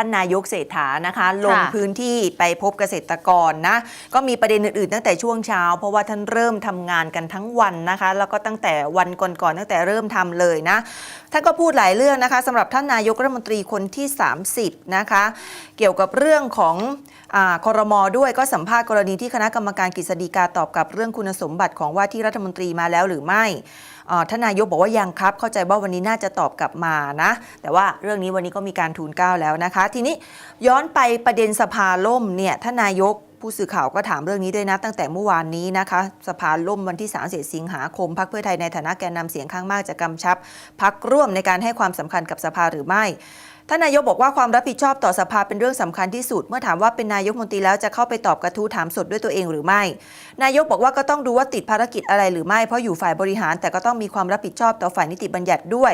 ท่านนายกเศรษฐานะคะ ลงค่ะพื้นที่ไปพบเกษตรกรนะ ก็มีประเด็นอื่นๆ ตั้งแต่ช่วงเช้า เพราะว่าท่านเริ่มทำงานกันทั้งวันนะคะ แล้วก็ตั้งแต่วันก่อนๆตั้งแต่เริ่มทำเลยนะ ท่านก็พูดหลายเรื่องนะคะสำหรับท่านนายกรัฐมนตรีคนที่ 30 นะคะ เกี่ยวกับเรื่องของอาคอรมอด้วยก็สัมภาษณ์กรณีที่คณะกรรมการกฤษฎีกาตอบกับเรื่องคุณสมบัติของว่าที่รัฐมนตรีมาแล้วหรือไม่อ่า ท่านนายกบอกว่ายังครับ เข้าใจว่าวันนี้น่าจะตอบกลับมานะ แต่ว่าเรื่องนี้วันนี้ก็มีการทูลเกล้าแล้วนะคะ ทีนี้ย้อนไปประเด็นสภาล่มเนี่ยท่านนายกผู้สื่อข่าวก็ถามเรื่องนี้ด้วยนะ ตั้งแต่เมื่อวานนี้นะคะ สภาล่มวันที่30สิงหาคมพักเพื่อไทยในฐานะแกนนำเสียงข้างมากจะกำชับพักร่วมในการให้ความสำคัญกับสภาหรือไม่ ท่านนายกบอกว่าความรับผิดชอบต่อสภาเป็นเรื่องสำคัญที่สุด เมื่อถามว่าเป็นนายกมนตรีแล้วจะเข้าไปตอบกระทู้ถามสดด้วยตัวเองหรือไม่ นายกบอกว่าก็ต้องดูว่าติดภารกิจอะไรหรือไม่เพราะอยู่ฝ่ายบริหาร แต่ก็ต้องมีความรับผิดชอบต่อฝ่ายนิติบัญญัติด้วย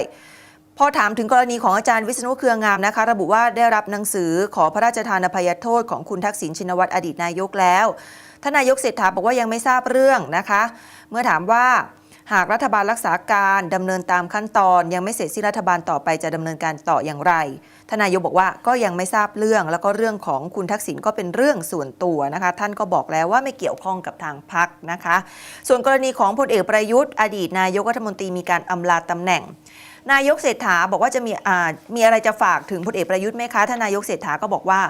พอถามถึงกรณีของอาจารย์วิษณุเครืองามนะคะ ระบุว่าได้รับหนังสือขอพระราชทานอภัยโทษของคุณทักษิณชินวัตรอดีตนายกแล้วท่านนายกเศรษฐาบอกว่ายังไม่ทราบเรื่องนะคะ เมื่อถามว่า หากรัฐบาลรักษาการดำเนินตามขั้นตอน ยังไม่เสร็จสิ้นรัฐบาลต่อไปจะดำเนินการต่ออย่างไรทนายกบอกว่าก็ยังไม่ทราบเรื่อง แล้วก็เรื่องของคุณทักษิณก็เป็นเรื่องส่วนตัวนะคะ ท่านก็บอกแล้วว่าไม่เกี่ยวข้องกับทางพักนะคะ ส่วนกรณีของพลเอกประยุทธ์ อดีตนายกรัฐมนตรีมีการอำลาตำแหน่งนายกเศรษฐาบอกว่าจะมีมีอะไรจะฝากถึงพลเอกประยุทธ์ไหมคะท่านนายกเศรษฐาก็บอกว่า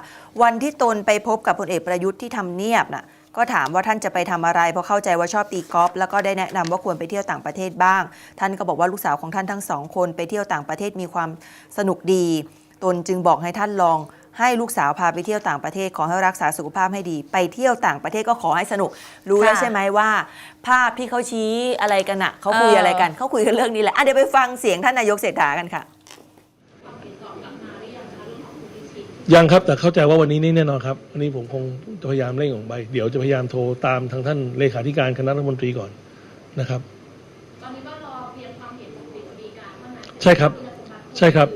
วันที่ตนไปพบกับพลเอกประยุทธ์ที่ทำเนียบน่ะ ก็ถามว่าท่านจะไปทำอะไรเพราะเข้าใจว่าชอบตีกอล์ฟแล้วก็ได้แนะนำว่าควรไปเที่ยวต่างประเทศบ้าง ท่านก็บอกว่าลูกสาวของท่านทั้งสองคนไปเที่ยวต่างประเทศมีความสนุกดี ตนจึงบอกให้ท่านลองให้ลูกสาวพาไปเที่ยวต่างประเทศขอให้รักษาสุขภาพให้ดี ไปเที่ยวต่างประเทศก็ขอให้สนุก รู้แล้วใช่ไหมว่า ภาพที่เขาชี้อะไรกันอะเขาคุยออออะไรกันเขาคุยกันเรื่องนี้แหละอะเดี๋ยวไปฟังเสียงท่านนายกเศรษฐากันค่ะ ยังครับแต่เข้าใจว่าวันนี้นี่แน่นอนครับวันนี้ผมคงพยายามเร่งออกไปเดี๋ยวจะพยายามโทรตามทางท่านเลขาธิการคณะรัฐมนตรีก่อนนะครับ ตอนนี้ก็รอเพียงความเห็นของกฤษฎีกาเท่านั้นใช่ครับ ใช่ครับ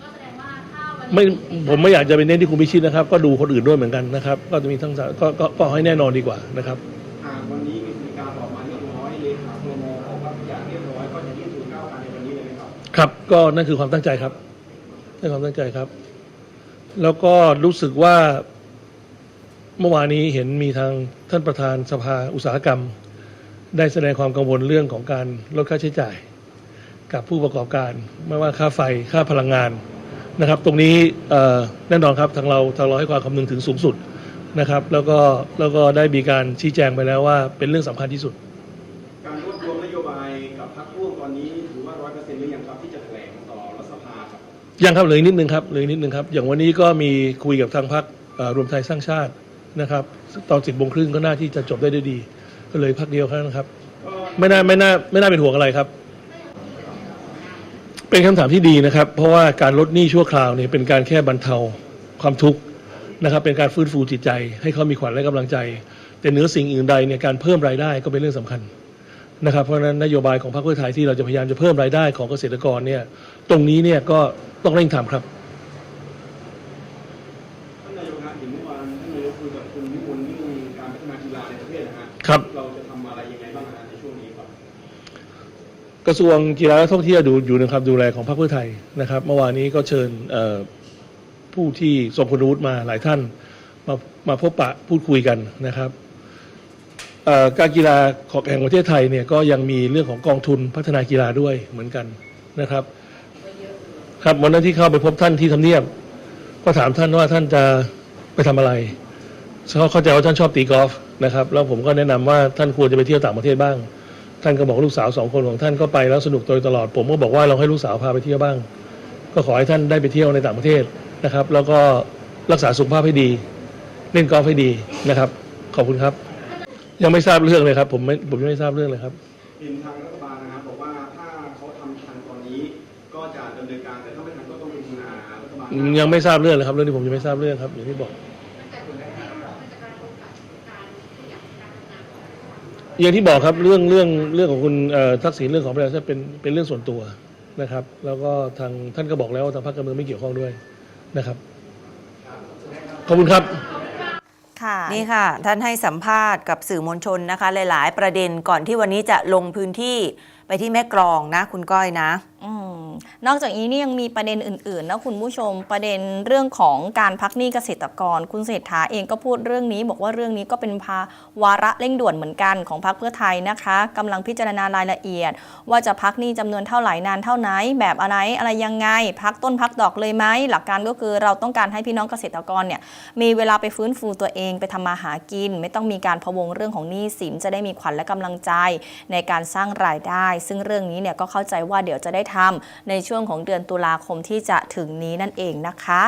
ก็แสดงว่าถ้าวันไม่นี้ผมไม่อยากจะไปเน้นที่คุณพิชิตนะครับ ก็ดูคนอื่นด้วยเหมือนกันนะครับ ก็จะมีทั้งสามก็ก็ก็ให้แน่นอนดีกว่านะครับหาวันนี้มีการออกมาเรียบร้อยเลขาครมบอกว่าทุกอย่างเรียบร้อยก็จะยื่นทูลเก้ากันในวันนี้เลยไหมครับ ครับ ก็นั่นคือความตั้งใจครับนั่นความตั้งใจครับ แล้วก็รู้สึกว่าเมื่อวานนี้เห็นมีทางท่านประธานสภาอุตสาหกรรม ได้แสดงความกังวลเรื่องของการลดค่าใช้จ่าย กับผู้ประกอบการ ไม่ว่าค่าไฟค่าพลังงานนะครับ ตรงนี้แน่นอนครับทางเราทางเราให้ความคำนึงถึงสูงสุดนะครับ แล้วก็แล้วก็ได้มีการชี้แจงไปแล้วว่าเป็นเรื่องสำคัญที่สุด การรวบรวมนโยบายกับพรรคร่วมตอนนี้ถือว่าร้อยเปอร์เซ็นต์หรือยังครับที่จะแถลงต่อรัฐสภาครับ ยังครับเหลยนิดนึงครับเหลยนิดนึงครับ อย่างวันนี้ก็มีคุยกับทางพรรคเอ่อรวมไทยสร้างชาตินะครับ ตอนสิบโมงครึ่งก็น่าที่จะจบได้ด้วยดี ก็เลยพักเดียวแค่นั้นครับ ไม่น่าไม่น่าไม่น่าเป็นห่วงอะไรครับ เป็นคำถามที่ดีนะครับ เพราะว่าการลดหนี้ชั่วคราวเนี่ยเป็นการแค่บรรเทาความทุกข์นะครับ เป็นการฟื้นฟูจิตใจ ให้เขามีขวัญและกำลังใจ แต่เหนือสิ่งอื่นใดเนี่ยการเพิ่มรายได้ก็เป็นเรื่องสำคัญนะครับเพราะฉะนั้นนโยบายของพรรคเพื่อไทยที่เราจะพยายามจะเพิ่มรายได้ของเกษตรกรเนี่ย ตรงนี้เนี่ยก็ต้องเร่งทำครับท่านนายกฮะเห็นเมื่อวานท่านนายกคุยกับคุณวิมลเรื่องการพัฒนากีฬาในประเทศนะฮะครับ เราจะทำอะไรยังไงบ้างฮะในช่วงนี้ครับกระทรวงกีฬาและท่องเที่ยวดูอยู่ในความดูแลของพรรคเพื่อไทยนะครับ เมื่อวานนี้ก็เชิญเอ่อผู้ที่ทรงคุณวุฒิมาหลายท่าน มามาพบปะพูดคุยกันนะครับเอ่อการกีฬาของแห่งประเทศไทยเนี่ยก็ยังมีเรื่องของกองทุนพัฒนากีฬาด้วยเหมือนกันนะครับ ครับวันนั้นที่เข้าไปพบท่านที่ทำเนียบ ก็ถามท่านว่าท่านจะไปทำอะไรเขาเข้าใจว่าท่านชอบตีกอล์ฟนะครับแล้วผมก็แนะนำว่าท่านควรจะไปเที่ยวต่างประเทศบ้าง ท่านก็บอกลูกสาวสองคนของท่านก็ไปแล้วสนุกโดยตลอด ผมก็บอกว่าเราให้ลูกสาวพาไปเที่ยวบ้าง ก็ขอให้ท่านได้ไปเที่ยวในต่างประเทศนะครับ แล้วก็รักษาสุขภาพให้ดี เล่นกอล์ฟให้ดีนะครับ ขอบคุณครับ ยังไม่ทราบเรื่องเลยครับ ผมไม่ผมยังไม่ทราบเรื่องเลยครับทางรัฐบาลนะครับ ยังไม่ทราบเรื่องเลยครับเรื่องนี้ผมยังไม่ทราบเรื่องครับอย่างที่บอก อย่างที่บอกครับเรื่องเรื่องเรื่องของคุณเอ่อทักษิณเรื่องของประชาชนเป็นเป็นเรื่องส่วนตัวนะครับ แล้วก็ทางท่านก็บอกแล้วว่าทางพรรคการเมืองไม่เกี่ยวข้องด้วยนะครับ ขอบคุณครับค่ะนี่ค่ะ ท่านให้สัมภาษณ์กับสื่อมวลชนนะคะ หลาย ๆ ประเด็นก่อนที่วันนี้จะลงพื้นที่ไปที่แม่กลองนะ คุณก้อยนะอืม นอกจากนี้นี่ยังมีประเด็นอื่นๆนะคุณผู้ชมประเด็นเรื่องของการพักหนี้เกษตรกร คุณเศรษฐาเองก็พูดเรื่องนี้ บอกว่าเรื่องนี้ก็เป็นภาวาระเร่งด่วนเหมือนกันของพรรคเพื่อไทยนะคะกำลังพิจารณารายละเอียด ว่าจะพักหนี้จำนวนเท่าไหร่นานเท่าไหนแบบอะไรอะไรยังไง พักต้นพักดอกเลยไหมหลักการก็คือเราต้องการให้พี่น้องเกษตรกรเนี่ยมีเวลาไปฟื้นฟูตัวเองไปทำมาหากิน ไม่ต้องมีการพะวงเรื่องของหนี้สินจะได้มีขวัญและกำลังใจ ในการสร้างรายได้ ซึ่งเรื่องนี้เนี่ยก็เข้าใจว่าเดี๋ยวจะได้ทำในช่วงของเดือนตุลาคมที่จะถึงนี้นั่นเองนะคะ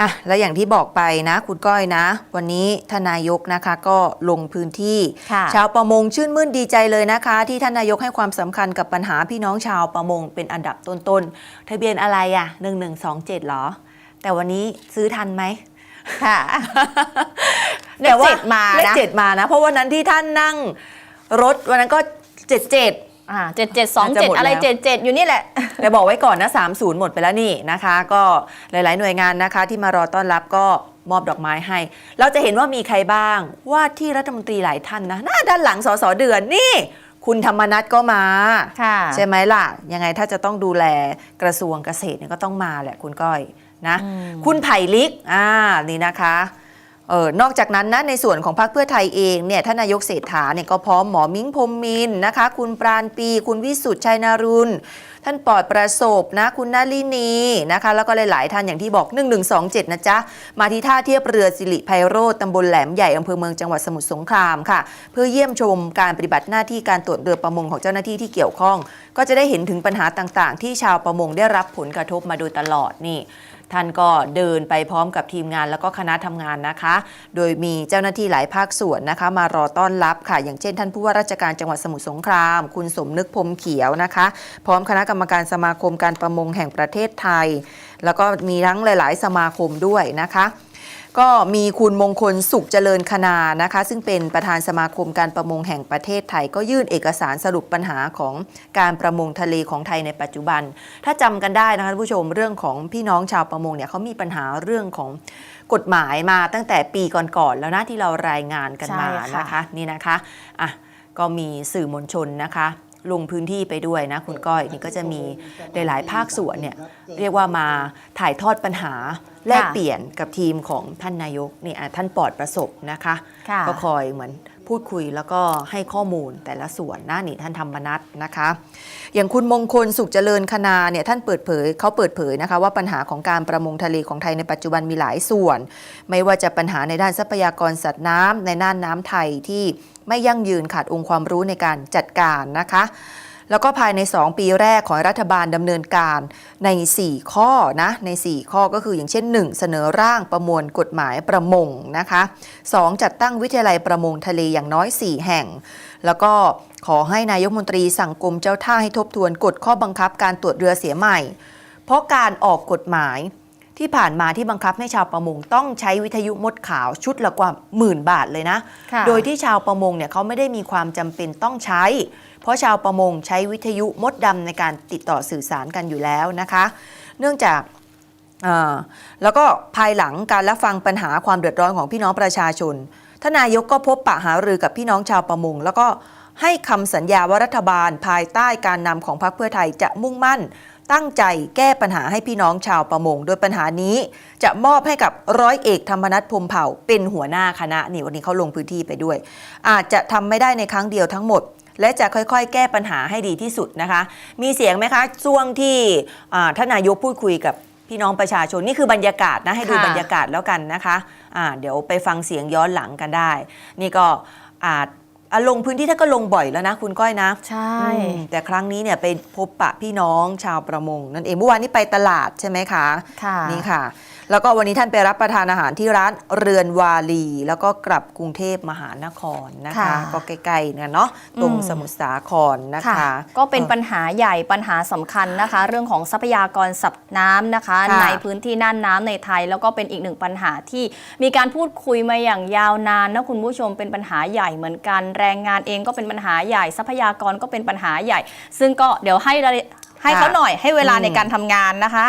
อะแล้วอย่างที่บอกไปนะ คุณก้อยนะ วันนี้ทานนายกนะคะก็ลงพื้นที่ค่ะชาวประมงชื่นมื่นดีใจเลยนะคะ ที่ท่านนายกให้ความสำคัญกับปัญหาพี่น้องชาวประมงเป็นอันดับต้นๆทะเบียนอะไรอะ1127เหรอ แต่วันนี้ซื้อทันไหมค่ะเลแต่ขว่าเจ็ดมาเลขนะเจ็ดมานะ เพราะวันนั้นที่ท่านนั่งรถวันนั้นก็เจ็ดเจ็ด อ่าเจ็ดเจ็ดสองน่าจะเจ็ดหมดอะไรแล้วเจ็ดเจ็ดอยู่นี่แหละ แต่บอกไว้ก่อนนะ30หมดไปแล้วนี่นะคะ ก็หลาย ๆ หน่วยงานนะคะ ที่มารอต้อนรับก็มอบดอกไม้ให้ เราจะเห็นว่ามีใครบ้าง ว่าที่รัฐมนตรีหลายท่านนะ หน้าด้านหลังสสเดือนนี่ คุณธรรมนัฐก็มาค่ะใช่ไหมล่ะ ยังไงถ้าจะต้องดูแลกระทรวงเกษตรเนี่ยก็ต้องมาแหละคุณก้อยนะอืมคุณไผ่ลิกอ่านี่นะคะ เออนอกจากนั้นนะในส่วนของพรรคเพื่อไทยเองเนี่ยท่านนายกเศรษฐาเนี่ยก็พร้อมหมอมิ้งพรมมินนะคะ คุณปราณปี คุณวิสุทธ์ชัยนารุณ ท่านปลอดประสบนะคุณนาลินีนะคะ แล้วก็หลายๆท่านอย่างที่บอก 1127 นะจ๊ะ มาที่ท่าเทียบเรือสิริไพโรธตำบลแหลมใหญ่อำเภอเมืองจังหวัดสมุทรสงครามค่ะ เพื่อเยี่ยมชมการปฏิบัติหน้าที่การตรวจเรือประมงของเจ้าหน้าที่ที่เกี่ยวข้อง ก็จะได้เห็นถึงปัญหาต่างๆ ที่ชาวประมงได้รับผลกระทบมาโดยตลอดนี่ท่านก็เดินไปพร้อมกับทีมงานแล้วก็คณะทำงานนะคะ โดยมีเจ้าหน้าที่หลายภาคส่วนนะคะ มารอต้อนรับค่ะ อย่างเช่น ท่านผู้ว่าราชการจังหวัดสมุทรสงคราม คุณสมนึกพรมเขียวนะคะ พร้อมคณะกรรรรมการสมาคมการประมงแห่งประเทศไทย แล้วก็มีทั้งหลาย ๆ สมาคมด้วยนะคะก็มีคุณมงคลสุขเจริญคณานะคะ ซึ่งเป็นประธานสมาคมการประมงแห่งประเทศไทย ก็ยื่นเอกสารสรุปปัญหาของการประมงทะเลของไทยในปัจจุบัน ถ้าจำกันได้นะคะท่านผู้ชมเรื่องของพี่น้องชาวประมงเนี่ยเขามีปัญหาเรื่องของกฎหมายมาตั้งแต่ปีก่อนๆแล้วนะที่เรารายงานกันมาใช่ค่ะนะคะนี่นะคะอะก็มีสื่อมวลชนนะคะ ลงพื้นที่ไปด้วยนะคุณก้อยนี่ก็จะมีหลาย ๆ ภาคส่วนเนี่ยเรียกว่ามาถ่ายทอดปัญหาแลกเปลี่ยนกับทีมของท่านนายกนี่อะท่านปลอดประสบนะคะค่ะก็คอยเหมือน พูดคุยแล้วก็ให้ข้อมูลแต่ละส่วนนะนี่ท่านธรรมนัฐนะคะ อย่างคุณมงคลสุขเจริญคณาเนี่ยท่านเปิดเผยเขาเปิดเผยนะคะว่าปัญหาของการประมงทะเลของไทยในปัจจุบันมีหลายส่วน ไม่ว่าจะปัญหาในด้านทรัพยากรสัตว์น้ำในน่านน้ำไทยที่ไม่ยั่งยืนขาดองค์ความรู้ในการจัดการนะคะ แล้วก็ภายใน 2 ปีแรกของรัฐบาลดำเนินการใน 4 ข้อนะใน 4 ข้อก็คืออย่างเช่น 1 เสนอร่างประมวลกฎหมายประมงนะคะ 2 จัดตั้งวิทยาลัยประมงทะเลอย่างน้อย 4 แห่ง แล้วก็ขอให้นายกมนตรีสั่งกรมเจ้าท่าให้ทบทวนกฎข้อบังคับการตรวจเรือเสียใหม่ เพราะการออกกฎหมาย ที่ผ่านมาที่บังคับให้ชาวประมงต้องใช้วิทยุมดขาวชุดละกว่าหมื่นบาทเลยนะค่ะโดยที่ชาวประมงเนี่ยเขาไม่ได้มีความจำเป็นต้องใช้ เพราะชาวประมงใช้วิทยุมดดำในการติดต่อสื่อสารกันอยู่แล้วนะคะ เนื่องจากอ่าแล้วก็ภายหลังการรับฟังปัญหาความเดือดร้อนของพี่น้องประชาชนทานนายกก็พบปะหารือกับพี่น้องชาวประมง แล้วก็ให้คำสัญญาว่ารัฐบาลภายใต้การนำของพรรคเพื่อไทยจะมุ่งมั่น ตั้งใจแก้ปัญหาให้พี่น้องชาวประมง โดยปัญหานี้จะมอบให้กับร้อยเอกธรรมนัฐพรหมเผ่า เป็นหัวหน้าคณะนี่วันนี้เขาลงพื้นที่ไปด้วย อาจจะทำไม่ได้ในครั้งเดียวทั้งหมด และจะค่อยๆ แก้ปัญหาให้ดีที่สุดนะคะ มีเสียงไหมคะช่วงที่อ่าท่านนายกพูดคุยกับพี่น้องประชาชนนี่คือบรรยากาศนะให้ดูค่ะบรรยากาศแล้วกันนะคะอ่าเดี๋ยวไปฟังเสียงย้อนหลังกันได้ นี่ก็อาจ อะลงพื้นที่ท่านก็ลงบ่อยแล้วนะ คุณก้อยนะใช่ อืมแต่ครั้งนี้เนี่ยไปพบปะพี่น้องชาวประมงนั่นเองเมื่อวานนี้ไปตลาดใช่ไหมคะ ค่ะ นี่ค่ะ แล้วก็วันนี้ท่านไปรับประทานอาหารที่ร้านเรือนวาลี แล้วก็กลับกรุงเทพมหานครนะคะ ค่ะ ก็ใกล้ๆกันเนาะตรงอืมสมุทรสาครนะคะ ก็เป็นปัญหาใหญ่ปัญหาสำคัญนะคะ เรื่องของทรัพยากรสัตว์น้ำนะคะ ค่ะในพื้นที่น่านน้ำในไทย แล้วก็เป็นอีกหนึ่งปัญหาที่มีการพูดคุยมาอย่างยาวนานนะคุณผู้ชมเป็นปัญหาใหญ่เหมือนกัน แรงงานเองก็เป็นปัญหาใหญ่ทรัพยากรก็เป็นปัญหาใหญ่ ซึ่งก็เดี๋ยวให้รายให้เขาหน่อยให้เวลาในการทำงานนะคะ